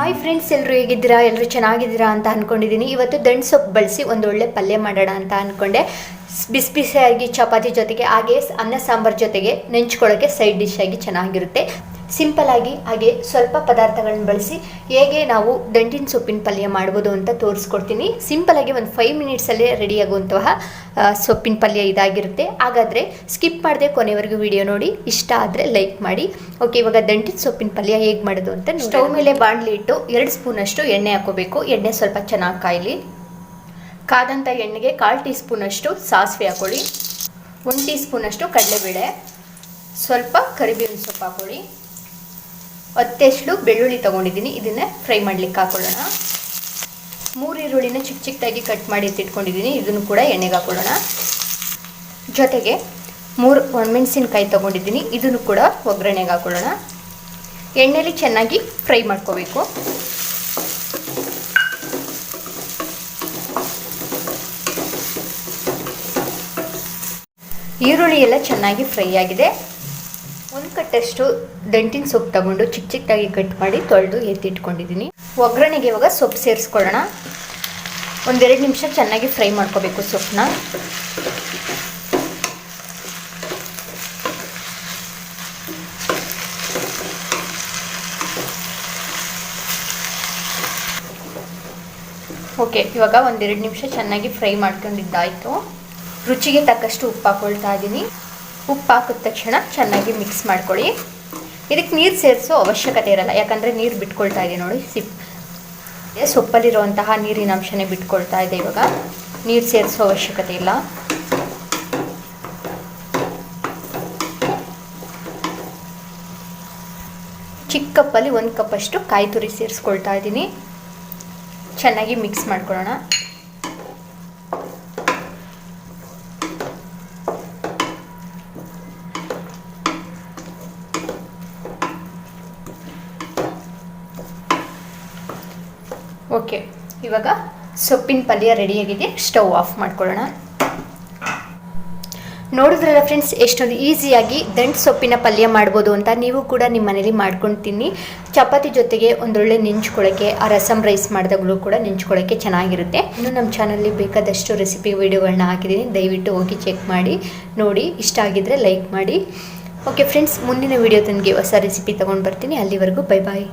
Hi friends ಎಲ್ಲರೂ ಹೇಗಿದ್ದೀರಾ? ಎಲ್ಲರೂ ಚೆನ್ನಾಗಿದ್ದೀರಾ ಅಂತ ಅಂದ್ಕೊಂಡಿದ್ದೀನಿ ಇವತ್ತು ದಂಡು ಸೊಪ್ಪು ಬಳಸಿ ಒಂದು ಒಳ್ಳೆ ಪಲ್ಯ ಮಾಡೋಣ ಅಂತ ಅಂದ್ಕೊಂಡೆ ಬಿಸಿ ಬಿಸಿಯಾಗಿ ಚಪಾತಿ ಜೊತೆಗೆ ಹಾಗೆ ಅನ್ನ ಸಾಂಬಾರ್ ಜೊತೆಗೆ ನೆಂಚ್ಕೊಳ್ಳೋಕ್ಕೆ ಸೈಡ್ ಡಿಶ್ ಆಗಿ ಚೆನ್ನಾಗಿರುತ್ತೆ. ಸಿಂಪಲ್ ಆಗಿ ಹಾಗೆ ಸ್ವಲ್ಪ ಪದಾರ್ಥಗಳನ್ನ ಬಳಸಿ ಹೇಗೆ ನಾವು ದಂಟಿನ ಸೊಪ್ಪಿನ ಪಲ್ಯ ಮಾಡ್ಬೋದು ಅಂತ ತೋರಿಸ್ಕೊಡ್ತೀನಿ. ಸಿಂಪಲ್ ಆಗಿ ಒಂದು ಫೈವ್ ಮಿನಿಟ್ಸಲ್ಲೇ ರೆಡಿ ಆಗುವಂತಹ ಸೊಪ್ಪಿನ ಪಲ್ಯ ಇದಾಗಿರುತ್ತೆ. ಹಾಗಾದರೆ ಸ್ಕಿಪ್ ಮಾಡದೆ ಕೊನೆವರೆಗೂ ವಿಡಿಯೋ ನೋಡಿ. ಇಷ್ಟ ಆದರೆ ಲೈಕ್ ಮಾಡಿ. ಓಕೆ ಇವಾಗ ದಂಟಿನ ಸೊಪ್ಪಿನ ಪಲ್ಯ ಹೇಗೆ ಮಾಡೋದು ಅಂತ ಸ್ಟವ್ ಮೇಲೆ ಬಾಣಲಿ ಇಟ್ಟು ಎರಡು ಸ್ಪೂನಷ್ಟು ಎಣ್ಣೆ ಹಾಕೋಬೇಕು ಎಣ್ಣೆ ಸ್ವಲ್ಪ ಚೆನ್ನಾಗಿ ಕಾಯಲಿ. ಕಾದಂಥ ಎಣ್ಣೆಗೆ ಕಾಲು ಟೀ ಸ್ಪೂನಷ್ಟು ಸಾಸಿವೆ ಹಾಕೊಳ್ಳಿ ಒಂದು ಟೀ ಸ್ಪೂನಷ್ಟು ಕಡಲೆಬೇಳೆ. ಸ್ವಲ್ಪ ಕರಿಬೇವಿನ ಸೊಪ್ಪು ಹಾಕೊಳ್ಳಿ ಹತ್ತೆಷ್ಟು ಬೆಳ್ಳುಳ್ಳಿ ತೊಗೊಂಡಿದ್ದೀನಿ. ಇದನ್ನೇ ಫ್ರೈ ಮಾಡ್ಲಿಕ್ಕೆ ಹಾಕೊಳ್ಳೋಣ. ಮೂರು ಈರುಳ್ಳಿನ ಚಿಕ್ಕ ಚಿಕ್ಕದಾಗಿ ಕಟ್ ಮಾಡಿ ಎತ್ತಿಟ್ಕೊಂಡಿದ್ದೀನಿ ಇದನ್ನು ಕೂಡ ಎಣ್ಣೆಗೆ ಹಾಕೊಳ್ಳೋಣ. ಜೊತೆಗೆ ಮೂರು ಒಣಮೆಣಸಿನ್ಕಾಯಿ ತೊಗೊಂಡಿದ್ದೀನಿ. ಇದನ್ನು ಕೂಡ ಒಗ್ಗರಣೆಗೆ ಹಾಕೊಳ್ಳೋಣ. ಎಣ್ಣೆಲಿ ಚೆನ್ನಾಗಿ ಫ್ರೈ ಮಾಡ್ಕೋಬೇಕು. ಈರುಳ್ಳಿ ಎಲ್ಲ ಚೆನ್ನಾಗಿ ಫ್ರೈ ಆಗಿದೆ. ಒಂದು ಕಟ್ಟಷ್ಟು ದಂಟಿನ ಸೊಪ್ಪು ತಗೊಂಡು ಚಿಕ್ಕ ಚಿಕ್ಕದಾಗಿ ಕಟ್ ಮಾಡಿ ತೊಳೆದು ಎತ್ತಿಟ್ಕೊಂಡಿದ್ದೀನಿ. ಒಗ್ಗರಣೆಗೆ ಇವಾಗ ಸೊಪ್ಪು ಸೇರಿಸ್ಕೊಳ್ಳೋಣ. ಒಂದೆರಡು ನಿಮಿಷ ಚೆನ್ನಾಗಿ ಫ್ರೈ ಮಾಡ್ಕೋಬೇಕು ಸೊಪ್ಪನ್ನ. ಓಕೆ, ಇವಾಗ ಒಂದೆರಡು ನಿಮಿಷ ಚೆನ್ನಾಗಿ ಫ್ರೈ ಮಾಡ್ಕೊಂಡಿದ್ದಾಯಿತು. ರುಚಿಗೆ ತಕ್ಕಷ್ಟು ಉಪ್ಪು ಹಾಕೊಳ್ತಾ ಇದ್ದೀನಿ. ಉಪ್ಪು ಹಾಕಿದ ತಕ್ಷಣ ಚೆನ್ನಾಗಿ ಮಿಕ್ಸ್ ಮಾಡ್ಕೊಳ್ಳಿ. ಇದಕ್ಕೆ ನೀರು ಸೇರಿಸೋ ಅವಶ್ಯಕತೆ ಇರಲ್ಲ. ಯಾಕಂದರೆ ನೀರು ಬಿಟ್ಕೊಳ್ತಾ ಇದೆ ನೋಡಿ, ಸಿಪ್ ಸೊಪ್ಪಲ್ಲಿರುವಂತಹ ನೀರಿನ ಅಂಶನೇ ಬಿಟ್ಕೊಳ್ತಾ ಇದೆ ಇವಾಗ. ನೀರು ಸೇರಿಸೋ ಅವಶ್ಯಕತೆ ಇಲ್ಲ. ಚಿಕ್ಕ ಕಪ್ಪಲ್ಲಿ ಒಂದು ಕಪ್ಪಷ್ಟು ಕಾಯಿ ತುರಿ ಸೇರಿಸ್ಕೊಳ್ತಾ ಇದ್ದೀನಿ. ಚೆನ್ನಾಗಿ ಮಿಕ್ಸ್ ಮಾಡ್ಕೊಳ್ಳೋಣ. ಓಕೆ, ಇವಾಗ ಸೊಪ್ಪಿನ ಪಲ್ಯ ರೆಡಿಯಾಗಿದೆ ಸ್ಟವ್ ಆಫ್ ಮಾಡ್ಕೊಳ್ಳೋಣ. ನೋಡಿದ್ರಲ್ಲ ಫ್ರೆಂಡ್ಸ್ ಎಷ್ಟೊಂದು ಈಸಿಯಾಗಿ ದಂಟು ಸೊಪ್ಪಿನ ಪಲ್ಯ ಮಾಡ್ಬೋದು ಅಂತ ನೀವು ಕೂಡ ನಿಮ್ಮ ಮನೇಲಿ ಮಾಡ್ಕೊಂಡು ತಿನ್ನಿ ಚಪಾತಿ ಜೊತೆಗೆ ಒಂದೊಳ್ಳೆ ನೆಂಚ್ಕೊಳ್ಳೋಕ್ಕೆ ಆ ರಸಮ್ ರೈಸ್ ಮಾಡಿದಾಗಲೂ ಕೂಡ ನೆಂಚ್ಕೊಳ್ಳೋಕ್ಕೆ ಚೆನ್ನಾಗಿರುತ್ತೆ. ಇನ್ನು ನಮ್ಮ ಚಾನಲ್ಲಿ ಬೇಕಾದಷ್ಟು ರೆಸಿಪಿ ವೀಡಿಯೋಗಳನ್ನ ಹಾಕಿದ್ದೀನಿ. ದಯವಿಟ್ಟು ಹೋಗಿ ಚೆಕ್ ಮಾಡಿ, ನೋಡಿ, ಇಷ್ಟ ಆಗಿದ್ದರೆ ಲೈಕ್ ಮಾಡಿ. ಓಕೆ ಫ್ರೆಂಡ್ಸ್ ಮುಂದಿನ ವಿಡಿಯೋ ತನಗೆ ಹೊಸ ರೆಸಿಪಿ ತೊಗೊಂಡು ಬರ್ತೀನಿ. ಅಲ್ಲಿವರೆಗೂ ಬೈ ಬಾಯ್